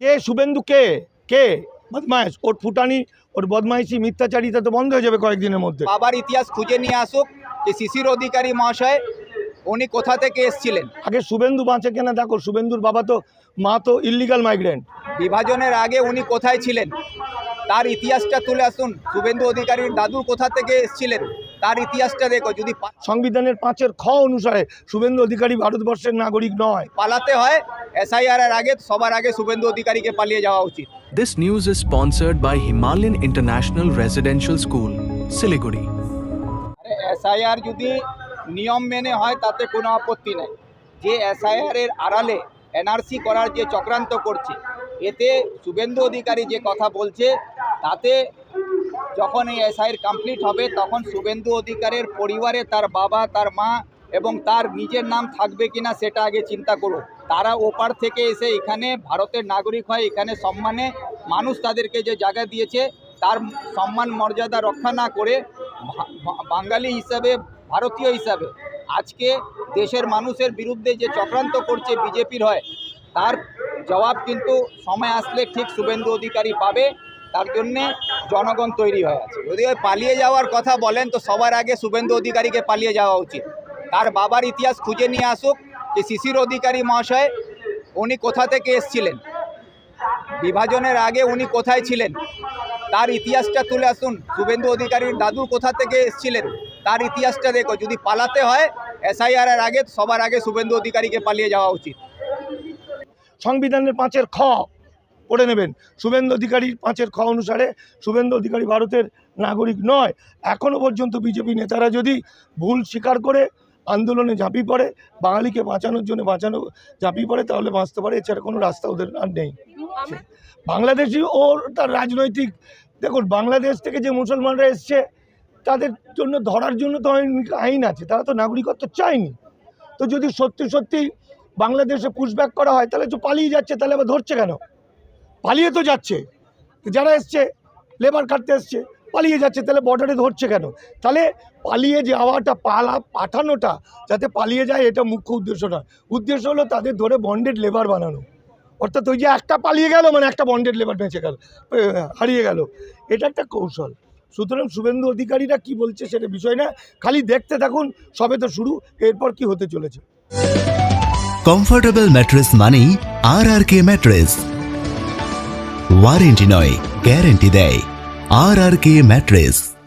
কে? শুভেন্দু কে? কে? বদমাইশ ওর ফুটানি ওর বদমাইশি মিথ্যাচারিতা তো বন্ধ হয়ে যাবে কয়েকদিনের মধ্যে। বাবার ইতিহাস খুঁজে নিয়ে আসুক যে শিশির অধিকারী মহাশয় উনি কোথা থেকে এসেছিলেন? আগে শুভেন্দু বাঁচে কেনা দেখো শুভেন্দুর বাবা তো মা তো ইলিগাল মাইগ্রেন্ট বিভাজনের আগে উনি কোথায় ছিলেন? তার ইতিহাসটা তুলে আসুন। শুভেন্দু অধিকারীর দাদু কোথা থেকে এসেছিলেন? তার ইতিহাসটা দেখো যদি সংবিধানের পাঁচের খ অনুসারে শুভেন্দু অধিকারী ভারতবর্ষের নাগরিক নয়। পালাতে হয় এসআইআর এর আগে সবার আগে শুভেন্দু অধিকারীকে পালিয়ে যাওয়া উচিত This news is sponsored by Himalayan International Residential School, Siliguri. SIR যদি নিয়ম মেনে হয় তাতে কোনো আপত্তি নেই যে এসআইআর এর আড়ালে এনআরসি করার যে চক্রান্ত করছে এতে শুভেন্দু অধিকারী যে কথা বলছে তাতে যখন এই এসআইআর কমপ্লিট হবে তখন শুভেন্দু অধিকারের পরিবারে তার বাবা তার মা এবং তার নিজের নাম থাকবে কিনা সেটা আগে চিন্তা করুন তারা ওপার থেকে এসে এখানে ভারতের নাগরিক হয় এখানে সম্মানে মানুষ তাদেরকে যে জায়গা দিয়েছে, তার সম্মান, মর্যাদা রক্ষা না করে বাঙালি হিসাবে, ভারতীয় হিসাবে আজকে দেশের মানুষের বিরুদ্ধে যে চক্রান্ত করছে বিজেপির হয়, তার জবাব কিন্তু সময় আসলে ঠিক শুভেন্দু অধিকারী পাবে, তার জন্যে জনগণ তৈরি হয়ে আছে। যদি পালিয়ে যাওয়ার কথা বলেন, তো সবার আগে শুভেন্দু অধিকারীকে পালিয়ে যাওয়া উচিত। তার বাবার ইতিহাস খুঁজে নিয়ে আসুক যে শিশির অধিকারী মহাশয় উনি কোথা থেকে এসেছিলেন। বিভাজনের আগে উনি কোথায় ছিলেন? তার ইতিহাসটা তুলে আসুন। শুভেন্দু অধিকারীর দাদু কোথা থেকে এসেছিলেন? তার ইতিহাসটা দেখো। যদি পালাতে হয়, এসআইআর এর আগে, সবার আগে শুভেন্দু অধিকারীকে পালিয়ে যাওয়া উচিত। সংবিধানের পাঁচের খ পড়ে নেবেন। শুভেন্দু অধিকারীর পাঁচের খ অনুসারে শুভেন্দু অধিকারী ভারতের নাগরিক নয়। এখনও পর্যন্ত বিজেপি নেতারা যদি ভুল স্বীকার করে আন্দোলনে ঝাঁপিয়ে পড়ে বাঙালিকে বাঁচানোর জন্য বাঁচানো ঝাঁপিয়ে পড়ে তাহলে বাঁচতে পারে এছাড়া কোনো রাস্তা ওদের আর নেই। বাংলাদেশি ও তার রাজনৈতিক দেখুন বাংলাদেশ থেকে যে মুসলমানরা এসছে তাদের জন্য ধরার জন্য তো আইন আছে তারা তো নাগরিকত্ব চায়নি। তো যদি সত্যি সত্যি বাংলাদেশে পুশব্যাক করা হয় তাহলে তো পালিয়ে যাচ্ছে তাহলে আবার ধরছে কেন? পালিয়ে তো যাচ্ছে। যারা এসছে লেবার খাটতে এসছে পালিয়ে যাচ্ছে, তাহলে বর্ডারে ধরছে কেন? তাহলে পালিয়ে যাওয়াটা, পালা, পাঠানোটা যাতে পালিয়ে যায়, এটা মুখ্য উদ্দেশ্য নয়। উদ্দেশ্য হলো তাদের ধরে বন্ডেড লেবার বানানো। অর্থাৎ ওই যে একটা পালিয়ে গেল মানে একটা বন্ডেড লেবার বেঁচে গেল হারিয়ে গেল। এটা একটা কৌশল। সুতরাং শুভেন্দু অধিকারীরা কি বলছে সেটা বিষয় না, খালি দেখতে থাকুন, সবে তো শুরু, এরপর কি হতে চলেছে। কমফোর্টেবল ম্যাট্রেস মানেই R R K mattress warranty নয় গ্যারেন্টি দেয়। R R K mattress